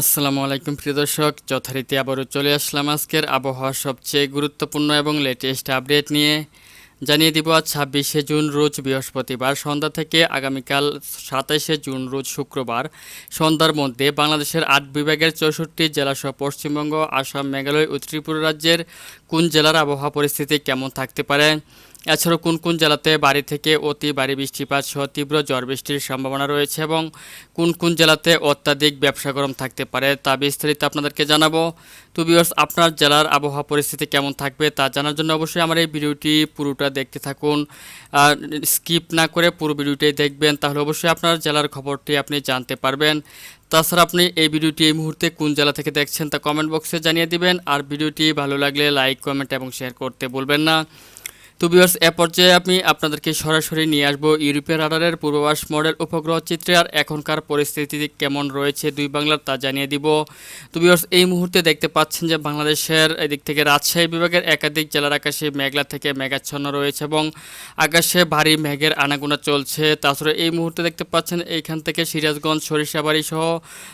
আসসালামু আলাইকুম, প্রিয় দর্শক। যথারীতি আবারও চলে আসলাম আজকের আবহাওয়ার সবচেয়ে গুরুত্বপূর্ণ এবং লেটেস্ট আপডেট নিয়ে। জানিয়ে দিব, আজ ছাব্বিশে জুন, রোজ বৃহস্পতিবার, সন্ধ্যা থেকে আগামীকাল সাতাইশে জুন, রোজ শুক্রবার। সন্ধ্যার মধ্যে বাংলাদেশের আট বিভাগের চৌষট্টি জেলাসহ পশ্চিমবঙ্গ, আসাম, মেঘালয় ও ত্রিপুরা রাজ্যের কোন জেলার আবহাওয়া পরিস্থিতি কেমন থাকতে পারে? এছাড়াও কোন কোন জেলাতে বাড়ি থেকে অতি ভারী বৃষ্টিপাত সহ তীব্র ঝড় বৃষ্টির সম্ভাবনা রয়েছে এবং কোন কোন জেলাতে অত্যাধিক ব্যবসা গরম থাকতে পারে তা বিস্তারিত আপনাদেরকে জানাব। তো বিয়ার্স আপনার জেলার আবহাওয়া পরিস্থিতি কেমন থাকবে তা জানার জন্য অবশ্যই আমার এই ভিডিওটি পুরোটা দেখতে থাকুন। আর স্কিপ না করে পুরো ভিডিওটি দেখবেন, তাহলে অবশ্যই আপনার জেলার খবরটি আপনি জানতে পারবেন। তাছাড়া আপনি এই ভিডিওটি এই মুহূর্তে কোন জেলা থেকে দেখছেন তা কমেন্ট বক্সে জানিয়ে দিবেন। আর ভিডিওটি ভালো লাগলে লাইক কমেন্ট এবং শেয়ার করতে বলবেন না। তো বিয়ার্স এ পর্যায়ে আমি আপনাদেরকে সরাসরি নিয়ে আসব ইউরোপীয় রাডারের পূর্বাভাস মডেল উপগ্রহ চিত্রে আর এখনকার পরিস্থিতি কেমন রয়েছে দুই বাংলার তা জানিয়ে দিব। তো বিয়ার্স এই মুহূর্তে দেখতে পাচ্ছেন যে বাংলাদেশের এদিক থেকে রাজশাহী বিভাগের একাধিক জেলার আকাশে মেঘলা থেকে মেঘাচ্ছন্ন রয়েছে এবং আকাশে ভারী মেঘের আনাগোনা চলছে। তাছাড়া এই মুহূর্তে দেখতে পাচ্ছেন এইখান থেকে সিরাজগঞ্জ, সরিষাবাড়ি সহ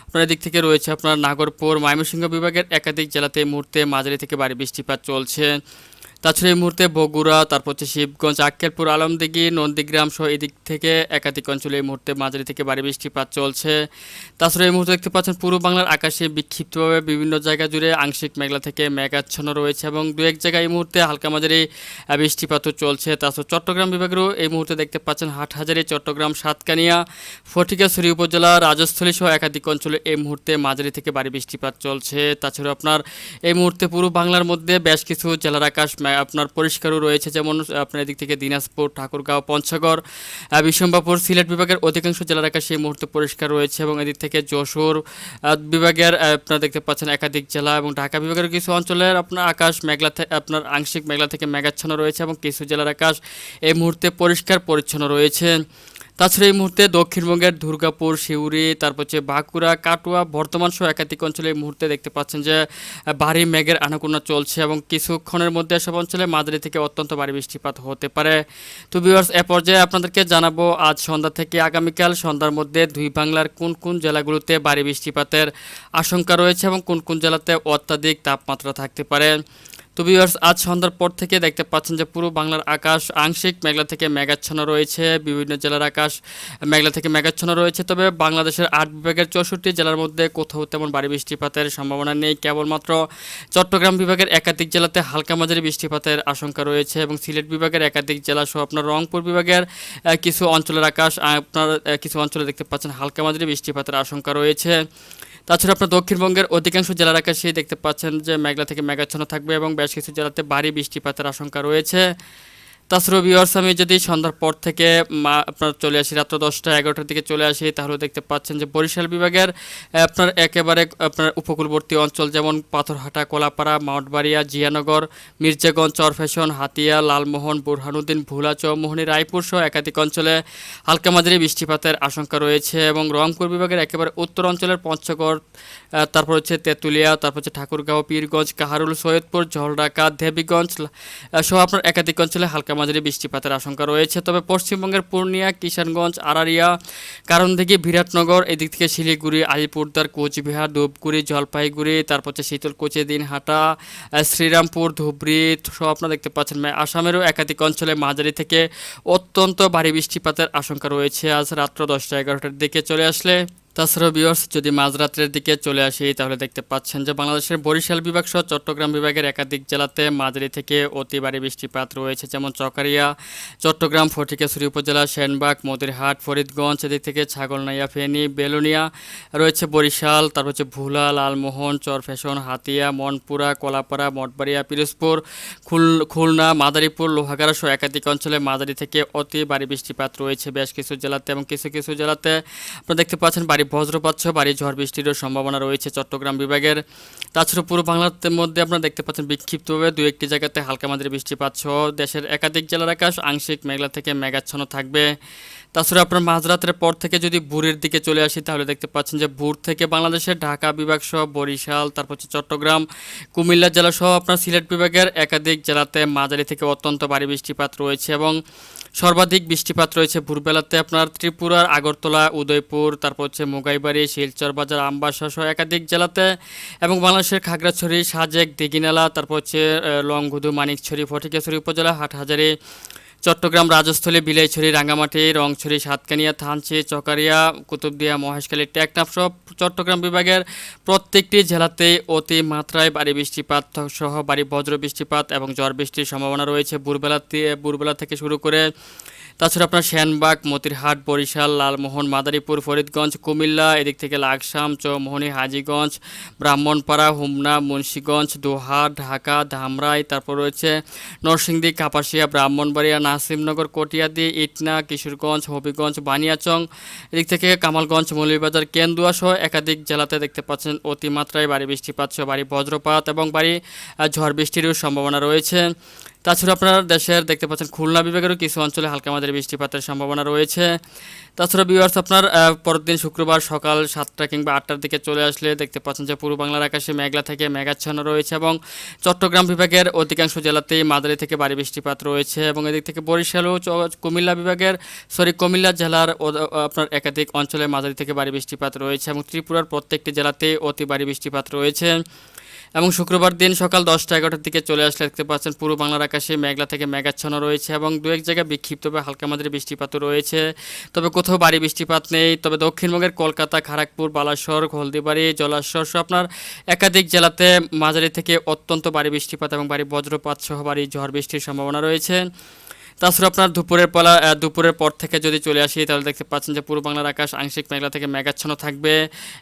আপনার এদিক থেকে রয়েছে আপনার নাগরপুর, ময়মনসিংহ বিভাগের একাধিক জেলাতে এই মুহূর্তে মাঝারি থেকে ভারী বৃষ্টিপাত চলছে। তাছাড়া এই মুহূর্তে বগুড়া, তারপর হচ্ছে শিবগঞ্জ, আক্কেলপুর, আলমদিঘি, নন্দীগ্রাম সহ এদিক থেকে একাধিক অঞ্চলে এই মুহূর্তে মাঝারি থেকে ভারী বৃষ্টিপাত চলছে। তাছাড়া এই মুহূর্তে দেখতে পাচ্ছেন পূর্ব বাংলার আকাশে বিক্ষিপ্তভাবে বিভিন্ন জায়গা জুড়ে আংশিক মেঘলা থেকে মেঘাচ্ছন্ন রয়েছে এবং দু এক জায়গায় এই মুহূর্তে হালকা মাঝারি বৃষ্টিপাতও চলছে। তাছাড়া চট্টগ্রাম বিভাগেরও এই মুহূর্তে দেখতে পাচ্ছেন হাটহাজারি, চট্টগ্রাম, সাতকানিয়া ফটিকাছড়ি উপজেলা, রাজস্থলী সহ একাধিক অঞ্চলে এই মুহূর্তে মাঝারি থেকে ভারী বৃষ্টিপাত চলছে। তাছাড়া আপনার এই মুহূর্তে পুরো বাংলার মধ্যে বেশ কিছু জেলার আকাশ আপনার পরিষ্কারও রয়েছে, যেমন আপনার এদিক থেকে দিনাজপুর, ঠাকুরগাঁও, পঞ্চগড় বিশ্বম্বাপুর সিলেট বিভাগের অধিকাংশ জেলার আকাশ এই মুহূর্তে পরিষ্কার রয়েছে এবং এদিক থেকে যশোর বিভাগের আপনারা দেখতে পাচ্ছেন একাধিক জেলা এবং ঢাকা বিভাগের কিছু অঞ্চলের আপনার আকাশ মেঘলা আপনার আংশিক মেঘলা থেকে মেঘাচ্ছন্ন রয়েছে এবং কিছু জেলার আকাশ এই মুহূর্তে পরিষ্কার পরিচ্ছন্ন রয়েছে। তাছাড়া এই মুহূর্তে দক্ষিণবঙ্গের দুর্গাপুর, সিউড়ি, তারপর হচ্ছে বাঁকুড়া, কাটুয়া, বর্তমান সহ একাধিক অঞ্চলে এই মুহূর্তে দেখতে পাচ্ছেন যে ভারী মেঘের আনাগোনা চলছে এবং কিছুক্ষণের মধ্যে এসব অঞ্চলে মাঝারি থেকে অত্যন্ত ভারী বৃষ্টিপাত হতে পারে। তো ভিউয়ার্স এ পর্যায়ে আপনাদেরকে জানাব, আজ সন্ধ্যা থেকে আগামীকাল সন্ধ্যার মধ্যে দুই বাংলার কোন কোন জেলাগুলোতে ভারী বৃষ্টিপাতের আশঙ্কা রয়েছে এবং কোন কোন জেলাতে অত্যাধিক তাপমাত্রা থাকতে পারে। তো ভিউয়ার্স আজ সন্ধ্যার পর থেকে দেখতে পাচ্ছেন যে পুরো বাংলার আকাশ আংশিক মেঘলা থেকে মেঘাচ্ছন্ন রয়েছে, বিভিন্ন জেলার আকাশ মেঘলা থেকে মেঘাচ্ছন্ন রয়েছে। তবে বাংলাদেশের আট বিভাগের চৌষট্টি জেলার মধ্যে কোথাও তেমন ভারী বৃষ্টিপাতের সম্ভাবনা নেই। কেবলমাত্র চট্টগ্রাম বিভাগের একাধিক জেলাতে হালকা মাঝারি বৃষ্টিপাতের আশঙ্কা রয়েছে এবং সিলেট বিভাগের একাধিক জেলা সহ আপনার রংপুর বিভাগের কিছু অঞ্চলের আকাশ আপনার কিছু অঞ্চলে দেখতে পাচ্ছেন হালকা মাঝারি বৃষ্টিপাতের আশঙ্কা রয়েছে। তাছাড়া আপনার দক্ষিণবঙ্গের অধিকাংশ জেলার আকাশে দেখতে পাচ্ছেন যে মেঘলা থেকে মেঘাচ্ছন্ন থাকবে এবং বেশ কিছু জেলাতে ভারী বৃষ্টিপাতের আশঙ্কা রয়েছে। তাছাড়া ভিওয়ার্স আমি যদি সন্ধ্যার পর থেকে আপনার চলে আসি রাত্র দশটা, এগারোটার দিকে চলে আসি, তাহলে দেখতে পাচ্ছেন যে বরিশাল বিভাগের আপনার একেবারে, আপনার উপকূলবর্তী অঞ্চল যেমন পাথরহাটা, কোলাপাড়া মাউটবাড়িয়া জিয়ানগর, মির্জাগঞ্জ চরফ্যাশন হাতিয়া, লালমোহন, বুরহানুদ্দিন, ভোলা, চৌমোহনী, রায়পুর সহ একাধিক অঞ্চলে হালকা মাঝারি বৃষ্টিপাতের আশঙ্কা রয়েছে এবং রংপুর বিভাগের একেবারে উত্তর অঞ্চলের পঞ্চগড় তারপর হচ্ছে তেঁতুলিয়া, তারপর হচ্ছে ঠাকুরগাঁও, পীরগঞ্জ, কাহারুল, সৈয়দপুর, ঝলঢাকা, দেবীগঞ্জ সহ আপনার একাধিক অঞ্চলে হালকা মাঝারি বৃষ্টিপাতের আশঙ্কা রয়েছে। তবে পশ্চিমবঙ্গের পূর্ণিয়া, কিষানগঞ্জ, আরারিয়া, কারণদিঘি, বিরাটনগর, এদিক থেকে শিলিগুড়ি আলিপুরদার কোচবিহার, ধূপগুড়ি, জলপাইগুড়ি, তারপর হচ্ছে শীতলকুচি দিনহাটা শ্রীরামপুর, ধুবড়ি, সব আপনারা দেখতে পাচ্ছেন। আসামেরও একাধিক অঞ্চলে মাঝারি থেকে অত্যন্ত ভারী বৃষ্টিপাতের আশঙ্কা রয়েছে। আজ রাত্র দশটা এগারোটার দিকে চলে আসলে তাছাড়াও বিয়ার্স যদি মাঝরাত্রের দিকে চলে আসি, তাহলে দেখতে পাচ্ছেন যে বাংলাদেশের বরিশাল বিভাগ সহ চট্টগ্রাম বিভাগের একাধিক জেলাতে মাঝারি থেকে অতি ভারী বৃষ্টিপাত রয়েছে, যেমন চকারিয়া, চট্টগ্রাম, ফটিকেশ্বরী উপজেলা, সেনবাগ মদিরহাট ফরিদগঞ্জ, এদিক থেকে ছাগলনাইয়া, ফেনী, বেলুনিয়া রয়েছে বরিশাল, তারপর হচ্ছে ভুলা, লালমোহন চরফ্যাশন হাতিয়া, মনপুরা, কলাপাড়া, মঠবাড়িয়া, পিরোজপুর, খুল, খুলনা, মাদারীপুর, লোহাগাড়া সহ একাধিক অঞ্চলে মাঝারি থেকে অতি ভারী বৃষ্টিপাত রয়েছে বেশ কিছু জেলাতে এবং কিছু কিছু জেলাতে। আপনারা দেখতে পাচ্ছেন বাড়ি বজ্রপাত সহ বাড়ি ঝড় বৃষ্টিরও সম্ভাবনা রয়েছে চট্টগ্রাম বিভাগের। তাছাড়া পুরো বাংলার মধ্যে আপনারা দেখতে পাচ্ছেন বিক্ষিপ্তভাবে দু একটি জায়গাতে হালকা মাঝারি বৃষ্টিপাত সহ দেশের একাধিক জেলার আকাশ আংশিক মেঘলা থেকে মেঘাচ্ছন্ন থাকবে। তাছাড়া আপনার মাঝরাতের পর থেকে যদি বুড়ের দিকে চলে আসি, তাহলে দেখতে পাচ্ছেন যে বুড় থেকে বাংলাদেশের ঢাকা বিভাগ সহ বরিশাল, তারপর হচ্ছে চট্টগ্রাম, কুমিল্লা জেলা সহ আপনার সিলেট বিভাগের একাধিক জেলাতে মাঝারি থেকে অত্যন্ত ভারী বৃষ্টিপাত রয়েছে এবং সর্বাধিক বৃষ্টিপাত রয়েছে ভোরবেলাতে আপনার ত্রিপুরার আগরতলা, উদয়পুর, তারপর হচ্ছে মোগাইবাড়ি, শিলচর বাজার আমবাসা সহ একাধিক জেলাতে এবং বাংলাদেশের খাগড়াছড়ি, সাজেক, দিঘিনালা, তারপর হচ্ছে লংগুদু, মানিকছড়ি, ফটিকেশ্বরী উপজেলা, হাটহাজারি চট্টগ্রাম রাজস্থলে বিলাইছড়ি, রাঙ্গামাটি, রংছড়ি, সাতকানিয়া, থানচি, চকারিয়া, কুতুবদিয়া, মহেশখালী, টেকনাফ সহ চট্টগ্রাম বিভাগের প্রত্যেকটি জেলাতে অতি মাত্রায় বাড়ি বৃষ্টিপাত সহ বাড়ি বজ্র বৃষ্টিপাত এবং ঝড় বৃষ্টির সম্ভাবনা রয়েছে। ভোরবেলা ভোরবেলা থেকে শুরু করে তাছাড়া আপনার শ্যানবাগ মতিরহাট, বরিশাল, লালমোহন, মাদারীপুর, ফরিদগঞ্জ, কুমিল্লা, এদিক থেকে লাকসাম, চৌমোহনী, হাজিগঞ্জ, ব্রাহ্মণপাড়া, হুমনা, মুন্সীগঞ্জ দোহা ঢাকা, ধামরাই, তারপর রয়েছে নরসিংদী, কাপাসিয়া, ব্রাহ্মণবাড়িয়া, নাসিমনগর, কটিয়াদি, ইটনা, কিশোরগঞ্জ, হবিগঞ্জ, বানিয়াচং, এদিক থেকে কামালগঞ্জ, মৌলভীবাজার, কেন্দুয়া সহ একাধিক জেলাতে দেখতে পাচ্ছেন অতিমাত্রায় বাড়ি বৃষ্টিপাত সহ বাড়ি বজ্রপাত এবং বাড়ি ঝড় বৃষ্টিরও সম্ভাবনা রয়েছে। তাছাড়া আপনারা দেশের দেখতে পাচ্ছেন খুলনা বিভাগেরও কিছু অঞ্চলে হালকা মাঝারি বৃষ্টিপাতের সম্ভাবনা রয়েছে। তাছাড়া বিভার্স আপনার পরের দিন শুক্রবার সকাল সাতটা কিংবা আটটার দিকে চলে আসলে দেখতে পাচ্ছেন যে পূর্ব বাংলার আকাশে মেঘলা থেকে মেঘাচ্ছন্ন রয়েছে এবং চট্টগ্রাম বিভাগের অধিকাংশ জেলাতেই মাদারি থেকে ভারী বৃষ্টিপাত রয়েছে এবং এদিক থেকে বরিশাল ও কুমিল্লা বিভাগের সরি কুমিল্লা জেলার আপনার একাধিক অঞ্চলে মাঝারি থেকে ভারী বৃষ্টিপাত রয়েছে এবং ত্রিপুরার প্রত্যেকটি জেলাতেই অতি ভারী বৃষ্টিপাত রয়েছে। এবং শুক্রবার দিন সকাল দশটা এগারোটার দিকে চলে আসলে দেখতে পাচ্ছেন, পূর্ব বাংলার আকাশে মেঘলা থেকে মেঘাচ্ছন্ন রয়েছে এবং দু এক জায়গায় বিক্ষিপ্তভাবে হালকা মাঝারি বৃষ্টিপাতও রয়েছে। তবে কোথাও বাড়ি বৃষ্টিপাত নেই। তবে দক্ষিণবঙ্গের কলকাতা খড়গপুর বালাসর, হলদিবাড়ি জলাশয় সহ আপনার একাধিক জেলাতে মাঝারি থেকে অত্যন্ত বাড়ি বৃষ্টিপাত এবং বাড়ি বজ্রপাত সহ বাড়ি ঝড় বৃষ্টির সম্ভাবনা রয়েছে। তাছাড়া আপনার দুপুরের পলা দুপুরের পর থেকে যদি চলে আসি তাহলে দেখতে পাচ্ছেন যে পূর্ব বাংলার আকাশ আংশিক মেঘলা থেকে মেঘাচ্ছন্ন থাকবে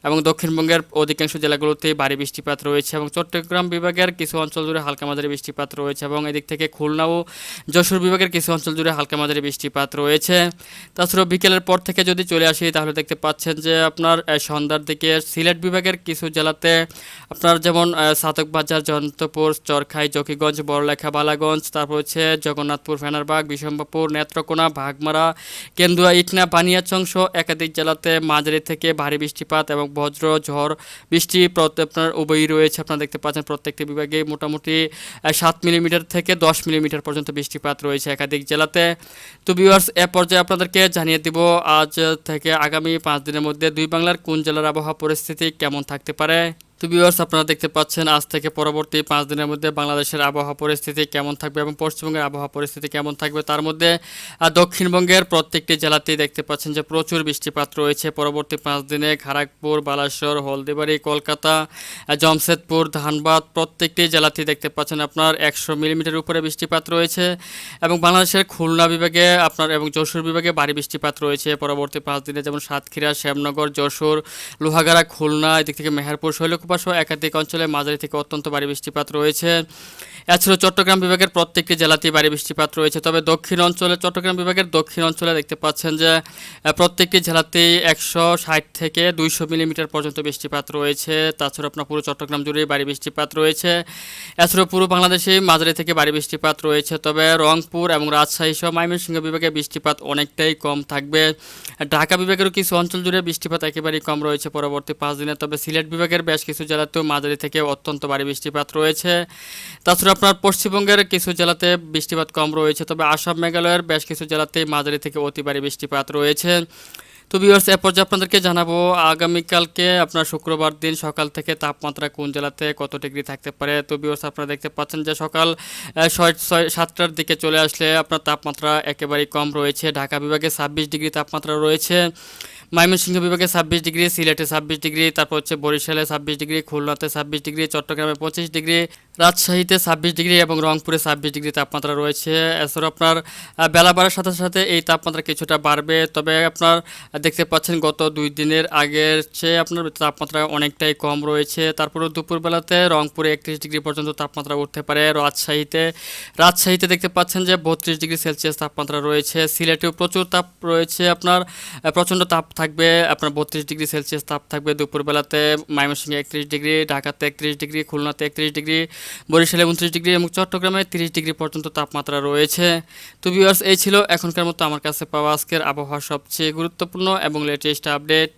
এবং দক্ষিণবঙ্গের অধিকাংশ জেলাগুলোতে ভারী বৃষ্টিপাত রয়েছে এবং চট্টগ্রাম বিভাগের কিছু অঞ্চল জুড়ে হালকা মাঝারি বৃষ্টিপাত রয়েছে এবং এদিক থেকে খুলনা ও যশোর বিভাগের কিছু অঞ্চল জুড়ে হালকা মাঝারি বৃষ্টিপাত রয়েছে। তাছাড়া বিকেলের পর থেকে যদি চলে আসি তাহলে দেখতে পাচ্ছেন যে আপনার সন্ধ্যার দিকে সিলেট বিভাগের কিছু জেলাতে আপনার যেমন আহ, সাতকবাজার জয়ন্তপুর চরখাই জকিগঞ্জ বড়লেখা বালাগঞ্জ তারপর হচ্ছে জগন্নাথপুর ফেনারবাগ বিশম্বপুর নেত্রকোনা, ভাগমারা, কেন্দুয়া, ইটনা বানিয়াচং সহ একাধিক জেলাতে মাঝারি থেকে ভারী বৃষ্টিপাত এবং বজ্র, ঝড়, বৃষ্টি আপনার উভয়ই রয়েছে। আপনারা দেখতে পাচ্ছেন প্রত্যেকটি বিভাগে মোটামুটি সাত মিলিমিটার থেকে দশ মিলিমিটার পর্যন্ত বৃষ্টিপাত রয়েছে একাধিক জেলাতে। তো ভিউয়ার্স এ পর্যায়ে আপনাদেরকে জানিয়ে দিব, আজ থেকে আগামী পাঁচ দিনের মধ্যে দুই বাংলার কোন জেলার আবহাওয়া পরিস্থিতি কেমন থাকতে পারে? তো ভিউয়ার্স আপনারা দেখতে পাচ্ছেন আজ থেকে পরবর্তী পাঁচ দিনের মধ্যে বাংলাদেশের আবহাওয়া পরিস্থিতি কেমন থাকবে এবং পশ্চিমবঙ্গের আবহাওয়া পরিস্থিতি কেমন থাকবে, তার মধ্যে দক্ষিণবঙ্গের প্রত্যেকটি জেলাতেই দেখতে পাচ্ছেন যে প্রচুর বৃষ্টিপাত রয়েছে। পরবর্তী পাঁচ দিনে খড়গপুর বালাসর হলদিবাড়ি, কলকাতা জমশেদপুর, ধানবাদ প্রত্যেকটি জেলাতেই দেখতে পাচ্ছেন আপনার একশো মিলিমিটার উপরে বৃষ্টিপাত রয়েছে এবং বাংলাদেশের খুলনা বিভাগে আপনার এবং যশোর বিভাগে ভারী বৃষ্টিপাত রয়েছে। পরবর্তী পাঁচ দিনে যেমন সাতক্ষীরা, শ্যামনগর, যশোর, লোহাগাড়া, খুলনা, এদিক থেকে মেহেরপুর, শৈলকুপা সহ একাধিক অঞ্চলে মাঝারি থেকে অত্যন্ত ভারী বৃষ্টিপাত রয়েছে। এছাড়াও চট্টগ্রাম বিভাগের প্রত্যেকটি জেলাতেই ভারী বৃষ্টিপাত রয়েছে। তবে দক্ষিণ অঞ্চলে, চট্টগ্রাম বিভাগের দক্ষিণ অঞ্চলে দেখতে পাচ্ছেন যে প্রত্যেকটি জেলাতেই একশো ষাট থেকে দুইশো মিলিমিটার পর্যন্ত বৃষ্টিপাত রয়েছে। তাছাড়া আপনার পুরো চট্টগ্রাম জুড়েই ভারী বৃষ্টিপাত রয়েছে। এছাড়াও পুরো বাংলাদেশে মাঝারি থেকে ভারী বৃষ্টিপাত রয়েছে। তবে রংপুর এবং রাজশাহী সহ ময়মনসিংহ বিভাগে বৃষ্টিপাত অনেকটাই কম থাকবে। ঢাকা বিভাগেরও কিছু অঞ্চল জুড়ে বৃষ্টিপাত একেবারেই কম রয়েছে পরবর্তী পাঁচ দিনে। তবে সিলেট বিভাগের বেশ কিছু জেলাতেও মাঝারি থেকে অত্যন্ত ভারী বৃষ্টিপাত রয়েছে। তাছাড়া আপনার পশ্চিমবঙ্গের কিছু জেলাতে বৃষ্টিপাত কম রয়েছে, তবে আসাম, মেঘালয়ের বেশ কিছু জেলাতেই মাঝারি থেকে অতি ভারী বৃষ্টিপাত রয়েছে। তো ভিউয়ার্স এ পর্যায়ে আপনাদেরকে জানাব, আগামীকালকে আপনার শুক্রবার দিন সকাল থেকে তাপমাত্রা কোন জেলাতে কত ডিগ্রি থাকতে পারে? তো ভিউয়ার্স আপনারা দেখতে পাচ্ছেন যে সকাল ছয় ছয়, সাতটার দিকে চলে আসলে আপনার তাপমাত্রা একেবারেই কম রয়েছে। ঢাকা বিভাগে ছাব্বিশ ডিগ্রি তাপমাত্রা রয়েছে। ময়মনসিংহ বিভাগে ছাব্বিশ ডিগ্রি, সিলেটে ছাব্বিশ ডিগ্রি, তারপর হচ্ছে বরিশালে ছাব্বিশ ডিগ্রি, খুলনাতে ছাব্বিশ ডিগ্রি, চট্টগ্রামে পঁচিশ ডিগ্রি, রাজশাহীতে ছাব্বিশ ডিগ্রি এবং রংপুরে ছাব্বিশ ডিগ্রি তাপমাত্রা রয়েছে। এছাড়াও আপনার বেলা বাড়ার সাথে সাথে এই তাপমাত্রা কিছুটা বাড়বে। তবে আপনার দেখতে পাচ্ছেন গত দুই দিনের আগের চেয়ে আপনার তাপমাত্রা অনেকটাই কম রয়েছে। তারপরে দুপুরবেলাতে রংপুরে একত্রিশ ডিগ্রি পর্যন্ত তাপমাত্রা উঠতে পারে। রাজশাহীতে রাজশাহীতে দেখতে পাচ্ছেন যে বত্রিশ ডিগ্রি সেলসিয়াস তাপমাত্রা রয়েছে। সিলেটেও প্রচুর তাপ রয়েছে আপনার প্রচণ্ড তাপ থাকবে, আপনার বত্রিশ ডিগ্রি সেলসিয়াস তাপ থাকবে দুপুরবেলাতে, ময়মনসিংহে একত্রিশ ডিগ্রি, ঢাকাতে একত্রিশ ডিগ্রি, খুলনাতে একত্রিশ ডিগ্রি, বরিশালে উনত্রিশ ডিগ্রি এবং চট্টগ্রামে তিরিশ ডিগ্রি পর্যন্ত তাপমাত্রা রয়েছে। তো ভিউয়ার্স এই ছিল এখনকার মতো আমার কাছে পাওয়া আজকের আবহাওয়া সবচেয়ে গুরুত্বপূর্ণ এবং লেটেস্ট আপডেট